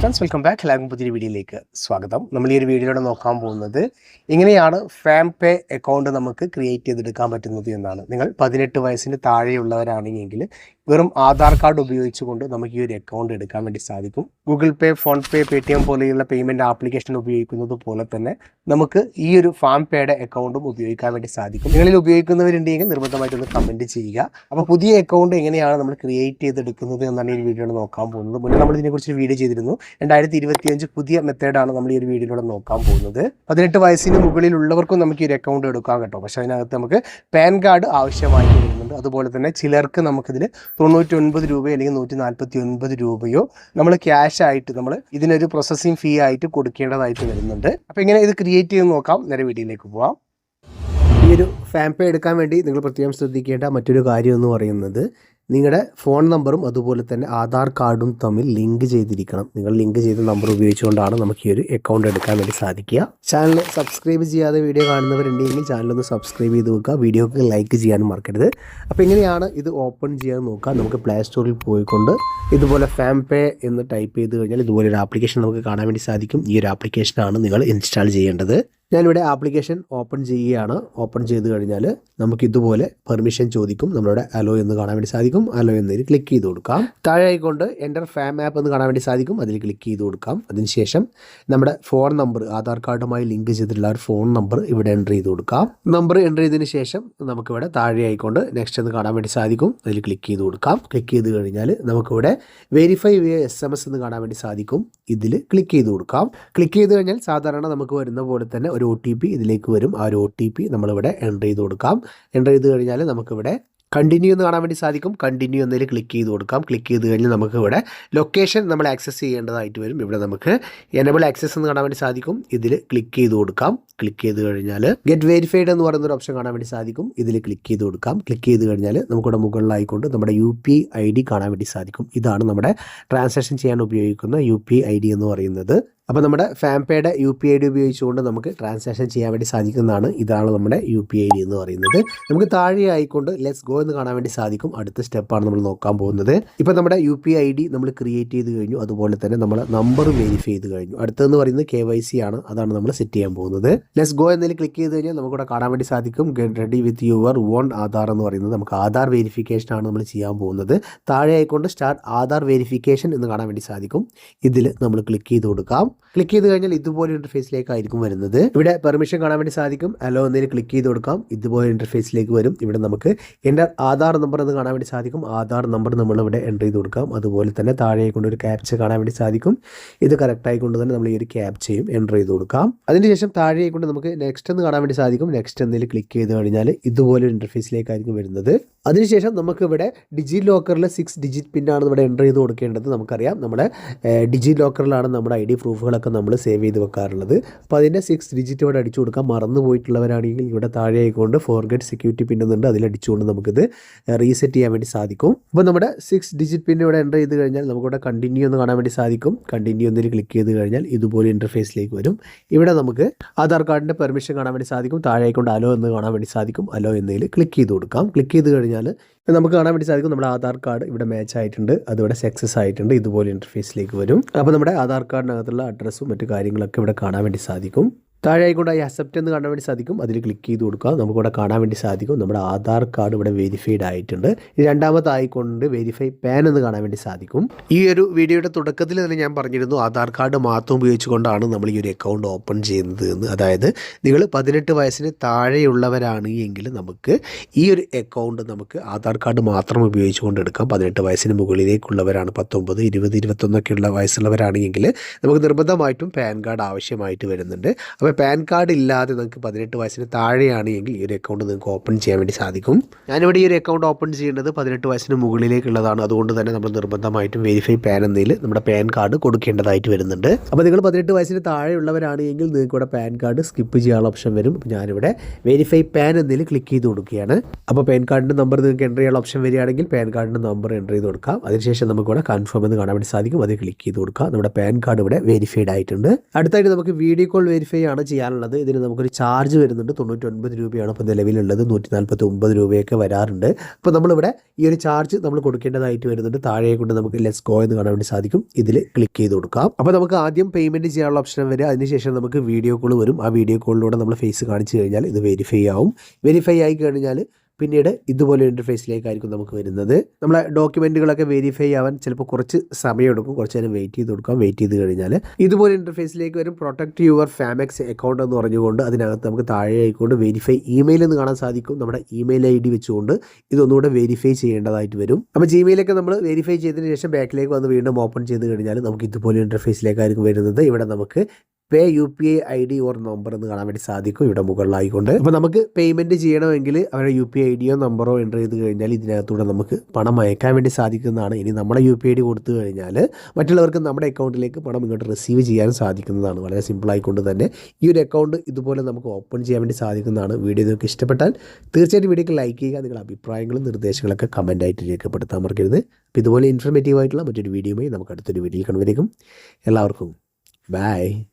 Friends welcome back എല്ലാവർക്കും പുതിയൊരു വീഡിയോയിലേക്ക് സ്വാഗതം. നമ്മൾ ഈ ഒരു വീഡിയോയിലൂടെ നോക്കാൻ പോകുന്നത് എങ്ങനെയാണ് ഫാം പേ അക്കൗണ്ട് നമുക്ക് ക്രിയേറ്റ് ചെയ്തെടുക്കാൻ പറ്റുന്നത് എന്നാണ്. നിങ്ങൾ പതിനെട്ട് വയസ്സിന് താഴെയുള്ളവരാണെങ്കിൽ വെറും ആധാർ കാർഡ് ഉപയോഗിച്ചുകൊണ്ട് നമുക്ക് ഈ ഒരു അക്കൗണ്ട് എടുക്കാൻ വേണ്ടി സാധിക്കും. Google Pay PhonePe Paytm പോലെയുള്ള പേയ്മെന്റ് ആപ്ലിക്കേഷൻ ഉപയോഗിക്കുന്നത് പോലെ തന്നെ നമുക്ക് ഈ ഒരു ഫാം പേയുടെ അക്കൗണ്ടും ഉപയോഗിക്കാൻ വേണ്ടി സാധിക്കും. നിങ്ങളിൽ ഉപയോഗിക്കുന്നവരുണ്ടെങ്കിൽ നിർബന്ധമായിട്ടൊന്ന് കമന്റ് ചെയ്യുക. അപ്പോൾ പുതിയ അക്കൗണ്ട് എങ്ങനെയാണ് നമ്മൾ ക്രിയേറ്റ് ചെയ്തെടുക്കുന്നത് എന്നാണ് ഈ വീഡിയോ വീഡിയോയിൽ നോക്കാൻ പോകുന്നത്. മുന്നേ നമ്മൾ ഇതിനെക്കുറിച്ച് വീഡിയോ ചെയ്തിരുന്നു. രണ്ടായിരത്തി ഇരുപത്തിയഞ്ച് പുതിയ മെത്തേഡാണ് നമ്മൾ ഈ ഒരു വീഡിയോയിലൂടെ നോക്കാൻ പോകുന്നത്. പതിനെട്ട് വയസ്സിന് മുകളിലുള്ളവർക്കും നമുക്ക് ഈ ഒരു അക്കൗണ്ട് എടുക്കാം കേട്ടോ. പക്ഷേ അതിനകത്ത് നമുക്ക് പാൻ കാർഡ് ആവശ്യമായിട്ട് വരുന്നുണ്ട് അതുപോലെ തന്നെ ചിലർക്ക് നമുക്കിതിൽ തൊണ്ണൂറ്റി ഒൻപത് രൂപയോ അല്ലെങ്കിൽ നൂറ്റി നാൽപ്പത്തി ഒൻപത് രൂപയോ നമ്മൾ ക്യാഷ് ആയിട്ട് നമ്മൾ ഇതിനൊരു പ്രോസസ്സിംഗ് ഫീ ആയിട്ട് കൊടുക്കേണ്ടതായിട്ട് വരുന്നുണ്ട്. അപ്പോൾ ഇങ്ങനെ ഇത് ക്രിയേറ്റ് ചെയ്ത് നോക്കാം. നേരെ വീഡിയോയിലേക്ക് പോവാം. ഈ ഒരു ഫാം പേ എടുക്കാൻ വേണ്ടി നിങ്ങൾ പ്രത്യേകം ശ്രദ്ധിക്കേണ്ട മറ്റൊരു കാര്യം എന്ന് പറയുന്നത് നിങ്ങളുടെ ഫോൺ നമ്പറും അതുപോലെ തന്നെ ആധാർ കാർഡും തമ്മിൽ ലിങ്ക് ചെയ്തിരിക്കണം. നിങ്ങൾ ലിങ്ക് ചെയ്ത നമ്പർ ഉപയോഗിച്ചുകൊണ്ടാണ് നമുക്ക് ഈ ഒരു അക്കൗണ്ട് എടുക്കാൻ വേണ്ടി സാധിക്കുക. ചാനൽ സബ്സ്ക്രൈബ് ചെയ്യാതെ വീഡിയോ കാണുന്നവരുണ്ടെങ്കിൽ ചാനൽ ഒന്ന് സബ്സ്ക്രൈബ് ചെയ്ത് വെക്കുക. വീഡിയോക്ക് ലൈക്ക് ചെയ്യാനും മറക്കരുത്. അപ്പോൾ എങ്ങനെയാണ് ഇത് ഓപ്പൺ ചെയ്യാൻ നോക്കുക? നമുക്ക് പ്ലേ സ്റ്റോറിൽ പോയിക്കൊണ്ട് ഇതുപോലെ ഫാം പേ എന്ന് ടൈപ്പ് ചെയ്ത് കഴിഞ്ഞാൽ ഇതുപോലെ ഒരു ആപ്ലിക്കേഷൻ നമുക്ക് കാണാൻ വേണ്ടി സാധിക്കും. ഈ ഒരു ആപ്ലിക്കേഷനാണ് നിങ്ങൾ ഇൻസ്റ്റാൾ ചെയ്യേണ്ടത്. ഞാനിവിടെ ആപ്ലിക്കേഷൻ ഓപ്പൺ ചെയ്യുകയാണ്. ഓപ്പൺ ചെയ്ത് കഴിഞ്ഞാൽ നമുക്ക് ഇതുപോലെ പെർമിഷൻ ചോദിക്കും. നമ്മളുടെ അലോ എന്ന് കാണാൻ വേണ്ടി സാധിക്കും. അലോ എന്നതിൽ ക്ലിക്ക് ചെയ്ത് കൊടുക്കാം. താഴെ ആയിക്കൊണ്ട് എന്റർ ഫാം ആപ്പ് എന്ന് കാണാൻ വേണ്ടി സാധിക്കും. അതിൽ ക്ലിക്ക് ചെയ്ത് കൊടുക്കാം. അതിനുശേഷം നമ്മുടെ ഫോൺ നമ്പർ ആധാർ കാർഡുമായി ലിങ്ക് ചെയ്തിട്ടുള്ള ഒരു ഫോൺ നമ്പർ ഇവിടെ എന്റർ ചെയ്ത് കൊടുക്കാം. നമ്പർ എന്റർ ചെയ്തതിന് ശേഷം നമുക്കിവിടെ താഴെ ആയിക്കൊണ്ട് നെക്സ്റ്റ് എന്ന് കാണാൻ വേണ്ടി സാധിക്കും. അതിൽ ക്ലിക്ക് ചെയ്ത് കൊടുക്കാം. ക്ലിക്ക് ചെയ്ത് കഴിഞ്ഞാൽ നമുക്കിവിടെ verify via S M S എന്ന് കാണാൻ വേണ്ടി സാധിക്കും. ഇതിൽ ക്ലിക്ക് ചെയ്ത് കൊടുക്കാം. ക്ലിക്ക് ചെയ്ത് കഴിഞ്ഞാൽ സാധാരണ നമുക്ക് വരുന്ന പോലെ തന്നെ ഒരു ഒ ടി പി ഇതിലേക്ക് വരും. ആ ഒരു ഒ ടി പി നമ്മളിവിടെ എന്റർ ചെയ്ത് കൊടുക്കാം. എന്റർ ചെയ്ത് കഴിഞ്ഞാൽ നമുക്കിവിടെ കണ്ടിന്യൂ എന്ന് കാണാൻ വേണ്ടി സാധിക്കും. കണ്ടിന്യൂ എന്നതിൽ ക്ലിക്ക് ചെയ്ത് കൊടുക്കാം. ക്ലിക്ക് ചെയ്ത് കഴിഞ്ഞാൽ നമുക്ക് ഇവിടെ ലൊക്കേഷൻ നമ്മൾ ആക്സസ് ചെയ്യേണ്ടതായിട്ട് വരും. ഇവിടെ നമുക്ക് എനബിൾ ആക്സസ് എന്ന് കാണാൻ വേണ്ടി സാധിക്കും. ഇതിൽ ക്ലിക്ക് ചെയ്ത് കൊടുക്കാം. ക്ലിക്ക് ചെയ്ത് കഴിഞ്ഞാൽ ഗെറ്റ് വെരിഫൈഡ് എന്ന് പറയുന്ന ഒരു ഓപ്ഷൻ കാണാൻ വേണ്ടി സാധിക്കും. ഇതിൽ ക്ലിക്ക് ചെയ്ത് കൊടുക്കാം. ക്ലിക്ക് ചെയ്ത് കഴിഞ്ഞാൽ നമുക്കിവിടെ മുകളിലായിക്കൊണ്ട് നമ്മുടെ യു പി ഐ ഡി കാണാൻ വേണ്ടി സാധിക്കും. ഇതാണ് നമ്മുടെ ട്രാൻസാക്ഷൻ ചെയ്യാൻ ഉപയോഗിക്കുന്ന യു പി ഐ ഡി എന്ന് പറയുന്നത്. അപ്പോൾ നമ്മുടെ ഫാം പേയുടെ യു പി ഐ ഡി ഉപയോഗിച്ചുകൊണ്ട് നമുക്ക് ട്രാൻസാക്ഷൻ ചെയ്യാൻ വേണ്ടി സാധിക്കുന്നതാണ്. ഇതാണ് നമ്മുടെ യു പി ഐ ഡി എന്ന് പറയുന്നത്. നമുക്ക് താഴെ ആയിക്കൊണ്ട് ലെറ്റ്സ് ഗോ എന്ന് കാണാൻ വേണ്ടി സാധിക്കും. അടുത്ത സ്റ്റെപ്പാണ് നമ്മൾ നോക്കാൻ പോകുന്നത്. ഇപ്പോൾ നമ്മുടെ യു പി ഐ ഡി നമ്മൾ ക്രിയേറ്റ് ചെയ്ത് കഴിഞ്ഞു. അതുപോലെ തന്നെ നമ്മൾ നമ്പർ വെരിഫൈ ചെയ്ത് കഴിഞ്ഞു. അടുത്തതെന്ന് പറയുന്നത് കെ വൈ സി ആണ്. അതാണ് നമ്മൾ സെറ്റ് ചെയ്യാൻ പോകുന്നത്. ലെറ്റ്സ് ഗോ എന്നതിൽ ക്ലിക്ക് ചെയ്ത് കഴിഞ്ഞാൽ നമുക്കിവിടെ കാണാൻ വേണ്ടി സാധിക്കും. Get ready with your own Aadhaar എന്ന് പറയുന്നത് നമുക്ക് ആധാർ വെരിഫിക്കേഷൻ ആണ് നമ്മൾ ചെയ്യാൻ പോകുന്നത്. താഴെ ആയിക്കൊണ്ട് സ്റ്റാർട്ട് ആധാർ വെരിഫിക്കേഷൻ എന്ന് കാണാൻ വേണ്ടി സാധിക്കും. ഇതിൽ നമ്മൾ ക്ലിക്ക് ചെയ്ത് കൊടുക്കാം. ക്ലിക്ക് ചെയ്ത് കഴിഞ്ഞാൽ ഇതുപോലെ ഇന്റർഫേസിലേക്കായിരിക്കും വരുന്നത്. ഇവിടെ പെർമിഷൻ കാണാൻ വേണ്ടി സാധിക്കും. അലോ എന്നതിൽ ക്ലിക്ക് ചെയ്ത് കൊടുക്കാം. ഇതുപോലെ ഇന്റർഫേസിലേക്ക് വരും. ഇവിടെ നമുക്ക് എന്റെ ആധാർ നമ്പർ എന്ന് കാണാൻ വേണ്ടി സാധിക്കും. ആധാർ നമ്പർ നമ്മൾ ഇവിടെ എന്റർ ചെയ്ത് കൊടുക്കാം. അതുപോലെ തന്നെ താഴെ കൊണ്ട് ഒരു ക്യാപ്ച കാണാൻ വേണ്ടി സാധിക്കും. ഇത് കറക്റ്റ് ആയിക്കൊണ്ട് തന്നെ നമ്മൾ ഈ ഒരു ക്യാപ്ചയും എന്റർ ചെയ്ത് കൊടുക്കാം. അതിനുശേഷം താഴെ കൊണ്ട് നമുക്ക് നെക്സ്റ്റ് എന്ന് കാണാൻ വേണ്ടി സാധിക്കും. നെക്സ്റ്റ് എന്നതിൽ ക്ലിക്ക് ചെയ്ത് കഴിഞ്ഞാൽ ഇതുപോലെ ഒരു ഇന്റർഫേസിലേക്കായിരിക്കും വരുന്നത്. അതിനുശേഷം നമുക്കിവിടെ ഡിജി ലോക്കറിലെ സിക്സ് ഡിജിറ്റ് പിന്നാണ് ഇവിടെ എന്റർ ചെയ്ത് കൊടുക്കേണ്ടത്. നമുക്കറിയാം നമ്മുടെ ഡിജി ലോക്കറിലാണ് നമ്മുടെ ഐ ഡി പ്രൂഫുകളൊക്കെ നമ്മൾ സേവ് ചെയ്ത് വെക്കാറുള്ളത്. അപ്പോൾ അതിന്റെ സിക്സ് ഡിജിറ്റ് ഇവിടെ അടിച്ചു കൊടുക്കാം. മറന്നു പോയിട്ടുള്ളവരാണെങ്കിൽ ഇവിടെ താഴെ ആയിക്കൊണ്ട് ഫോർഗെറ്റ് സെക്യൂരിറ്റി പിൻ എന്നുണ്ട് അതിൽ അടിച്ചുകൊണ്ട് നമുക്കിത് റീസെറ്റ് ചെയ്യാൻ വേണ്ടി സാധിക്കും. അപ്പോൾ നമ്മുടെ സിക്സ് ഡിജിറ്റ് പിൻ ഇവിടെ എന്റർ ചെയ്ത് കഴിഞ്ഞാൽ നമുക്കിവിടെ കണ്ടിന്യൂ എന്ന് കാണാൻ വേണ്ടി സാധിക്കും. കണ്ടിന്യൂ ഒന്നിൽ ക്ലിക്ക് ചെയ്ത് കഴിഞ്ഞാൽ ഇതുപോലെ ഇന്റർഫേസിലേക്ക് വരും. ഇവിടെ നമുക്ക് ആധാർ കാർഡിന്റെ പെർമിഷൻ കാണാൻ വേണ്ടി സാധിക്കും. താഴെ ആയിക്കൊണ്ട് അലോ എന്ന് കാണാൻ വേണ്ടി സാധിക്കും. അലോ എന്നതിൽ ക്ലിക്ക് ചെയ്ത് കൊടുക്കാം. ക്ലിക്ക് ചെയ്ത് കഴിഞ്ഞാൽ നമുക്ക് കാണാൻ വേണ്ടി സാധിക്കും നമ്മുടെ ആധാർ കാർഡ് ഇവിടെ മാച്ച് ആയിട്ടുണ്ട്. അതിവിടെ സക്സസ് ആയിട്ടുണ്ട്. ഇതുപോലെ ഇന്റർഫേസിലേക്ക് വരും. അപ്പോൾ നമ്മുടെ ആധാർ കാർഡിനകത്തുള്ള അഡ്രസ്സും മറ്റു കാര്യങ്ങളൊക്കെ ഇവിടെ കാണാൻ വേണ്ടി സാധിക്കും. താഴെ ആയിക്കോട്ടെ ഈ അക്സെപ്റ്റ് എന്ന് കാണാൻ വേണ്ടി സാധിക്കും. അതിൽ ക്ലിക്ക് ചെയ്ത് കൊടുക്കുക. നമുക്കിവിടെ കാണാൻ വേണ്ടി സാധിക്കും. നമ്മുടെ ആധാർ കാർഡ് ഇവിടെ വെരിഫൈഡ് ആയിട്ടുണ്ട്. രണ്ടാമത്തെ ആയിക്കൊണ്ട് വെരിഫൈ പാൻ എന്ന് കാണാൻ വേണ്ടി സാധിക്കും. ഈ ഒരു വീഡിയോയുടെ തുടക്കത്തിൽ തന്നെ ഞാൻ പറഞ്ഞിരുന്നു ആധാർ കാർഡ് മാത്രം ഉപയോഗിച്ചുകൊണ്ടാണ് നമ്മൾ ഈ ഒരു അക്കൗണ്ട് ഓപ്പൺ ചെയ്യുന്നത് എന്ന്. അതായത് നിങ്ങൾ പതിനെട്ട് വയസ്സിന് താഴെയുള്ളവരാണ് എങ്കിൽ നമുക്ക് ഈ ഒരു അക്കൗണ്ട് നമുക്ക് ആധാർ കാർഡ് മാത്രം ഉപയോഗിച്ചുകൊണ്ട് എടുക്കാം. പതിനെട്ട് വയസ്സിന് മുകളിലേക്കുള്ളവരാണ് പത്തൊമ്പത് ഇരുപത് ഇരുപത്തൊന്നൊക്കെയുള്ള വയസ്സുള്ളവരാണെങ്കിൽ നമുക്ക് നിർബന്ധമായിട്ടും പാൻ കാർഡ് ആവശ്യമായിട്ട് വരുന്നുണ്ട്. അപ്പോൾ പാൻ കാർഡ് ഇല്ലാതെ നിങ്ങൾക്ക് പതിനെട്ട് വയസ്സിന് താഴെയാണ് എങ്കിൽ ഈ ഒരു അക്കൗണ്ട് നിങ്ങൾക്ക് ഓപ്പൺ ചെയ്യാൻ വേണ്ടി സാധിക്കും. ഞാനിവിടെ ഈ ഒരു അക്കൗണ്ട് ഓപ്പൺ ചെയ്യേണ്ടത് പതിനെട്ട് വയസ്സിന് മുകളിലേക്കുള്ളതാണ്. അതുകൊണ്ട് തന്നെ നമ്മൾ നിർബന്ധമായിട്ടും വെരിഫൈ പാൻ എന്നതിൽ നമ്മുടെ പാൻ കാർഡ് കൊടുക്കേണ്ടതായിട്ട് വരുന്നുണ്ട്. അപ്പോൾ നിങ്ങൾ പതിനെട്ട് വയസ്സിന് താഴെയുള്ളവരാണ് എങ്കിൽ നിങ്ങൾക്ക് ഇവിടെ പാൻ കാർഡ് സ്കിപ്പ് ചെയ്യാനുള്ള ഓപ്ഷൻ വരും. അപ്പോൾ ഞാനിവിടെ വെരിഫൈ പാൻ എന്നതിൽ ക്ലിക്ക് ചെയ്ത് കൊടുക്കുകയാണ്. അപ്പോൾ പാൻ കാർഡിന്റെ നമ്പർ നിങ്ങൾക്ക് എന്റർ ചെയ്യാനുള്ള ഓപ്ഷൻ വരികയാണെങ്കിൽ പാൻ കാർഡിന്റെ നമ്പർ എന്റർ ചെയ്ത് കൊടുക്കാം. അതിനുശേഷം നമുക്ക് ഇവിടെ കൺഫേം എന്ന് കാണാൻ വേണ്ടി സാധിക്കും. അത് ക്ലിക്ക് ചെയ്ത് കൊടുക്കാം. നമ്മുടെ പാൻ കാർഡ് ഇവിടെ വെരിഫൈഡ് ആയിട്ടുണ്ട്. അടുത്തായിട്ട് നമുക്ക് വീഡിയോ കോൾ വെരിഫൈ ആണ്. ആണ് ചെയ്യാനുള്ളത്. ഇതിന് നമുക്കൊരു ചാർജ് വരുന്നുണ്ട്. തൊണ്ണൂറ്റൊൻപത് രൂപയാണ് ഇപ്പോൾ നിലവിലുള്ളത്. നൂറ്റി നാൽപ്പത്തി ഒമ്പത് രൂപയൊക്കെ വരാറുണ്ട്. അപ്പോൾ നമ്മളിവിടെ ഈ ഒരു ചാർജ് നമ്മൾ കൊടുക്കേണ്ടതായിട്ട് വരുന്നുണ്ട്. താഴെ കൊണ്ട് നമുക്ക് ലെസ് ഗോ എന്ന് കാണാൻ വേണ്ടി സാധിക്കും. ഇതിൽ ക്ലിക്ക് ചെയ്ത് കൊടുക്കാം. അപ്പോൾ നമുക്ക് ആദ്യം പേയ്മെന്റ് ചെയ്യാനുള്ള ഓപ്ഷൻ വരിക. അതിനുശേഷം നമുക്ക് വീഡിയോ കോൾ വരും. ആ വീഡിയോ കോളിലൂടെ നമ്മൾ ഫേസ് കാണിച്ചു കഴിഞ്ഞാൽ ഇത് വെരിഫൈ ആവും. വെരിഫൈ ആയി കഴിഞ്ഞാൽ പിന്നീട് ഇതുപോലെ ഇന്റർഫേസിലേക്കായിരിക്കും നമുക്ക് വരുന്നത്. നമ്മളെ ഡോക്യുമെന്റുകളൊക്കെ വെരിഫൈ ആവാൻ ചിലപ്പോൾ കുറച്ച് സമയമെടുക്കും കുറച്ച് നേരം വെയിറ്റ് ചെയ്ത് കൊടുക്കാം. വെയിറ്റ് ചെയ്ത് കഴിഞ്ഞാൽ ഇതുപോലെ ഇന്റർഫേസിലേക്ക് വരും. പ്രൊട്ടക്ട് യുവർ ഫാമക്സ് അക്കൗണ്ട് എന്ന് പറഞ്ഞുകൊണ്ട് അതിനകത്ത് നമുക്ക് താഴെ ആയിക്കൊണ്ട് വെരിഫൈ ഇമെയിൽ എന്ന് കാണാൻ സാധിക്കും. നമ്മുടെ ഇമെയിൽ ഐ ഡി വെച്ചുകൊണ്ട് ഇതൊന്നുകൂടെ വെരിഫൈ ചെയ്യേണ്ടതായിട്ട് വരും. അപ്പോൾ ജിമെയിലൊക്കെ നമ്മൾ വെരിഫൈ ചെയ്തതിന് ശേഷം ബാക്കിലേക്ക് വന്ന് വീണ്ടും ഓപ്പൺ ചെയ്ത് കഴിഞ്ഞാൽ നമുക്ക് ഇതുപോലെ ഇന്റർഫേസിലേക്കായിരിക്കും വരുന്നത്. ഇവിടെ നമുക്ക് pay U P I I D or number എന്ന് കാണാൻ വേണ്ടി സാധിക്കും ഇവിടെ മുകളിലായിക്കൊണ്ട്. അപ്പോൾ നമുക്ക് പേയ്മെന്റ് ചെയ്യണമെങ്കിൽ അവരുടെ യു പി ഐ ഡിയോ നമ്പറോ എന്റർ ചെയ്ത് കഴിഞ്ഞാൽ ഇതിനകത്തൂടെ നമുക്ക് പണം അയക്കാൻ വേണ്ടി സാധിക്കുന്നതാണ്. ഇനി നമ്മുടെ യു പി ഐ ഡി കൊടുത്തു കഴിഞ്ഞാൽ മറ്റുള്ളവർക്ക് നമ്മുടെ അക്കൗണ്ടിലേക്ക് പണം ഇങ്ങോട്ട് റിസീവ് ചെയ്യാൻ സാധിക്കുന്നതാണ്. വളരെ സിമ്പിൾ ആയിക്കൊണ്ട് തന്നെ ഈ ഒരു അക്കൗണ്ട് ഇതുപോലെ നമുക്ക് ഓപ്പൺ ചെയ്യാൻ വേണ്ടി സാധിക്കുന്നതാണ്. വീഡിയോ നിങ്ങൾക്ക് ഇഷ്ടപ്പെട്ടാൽ തീർച്ചയായിട്ടും വീഡിയോക്ക് ലൈക്ക് ചെയ്യുക നിങ്ങളുടെ അഭിപ്രായങ്ങളും നിർദ്ദേശങ്ങളൊക്കെ കമന്റായിട്ട് രേഖപ്പെടുത്താൻ മറക്കരുത്. അപ്പോൾ ഇതുപോലെ ഇൻഫർമേറ്റീവ് ആയിട്ടുള്ള മറ്റൊരു വീഡിയോയുമായി നമുക്ക് അടുത്തൊരു വീഡിയോ കണ്ടുവരേക്കും എല്ലാവർക്കും ബൈ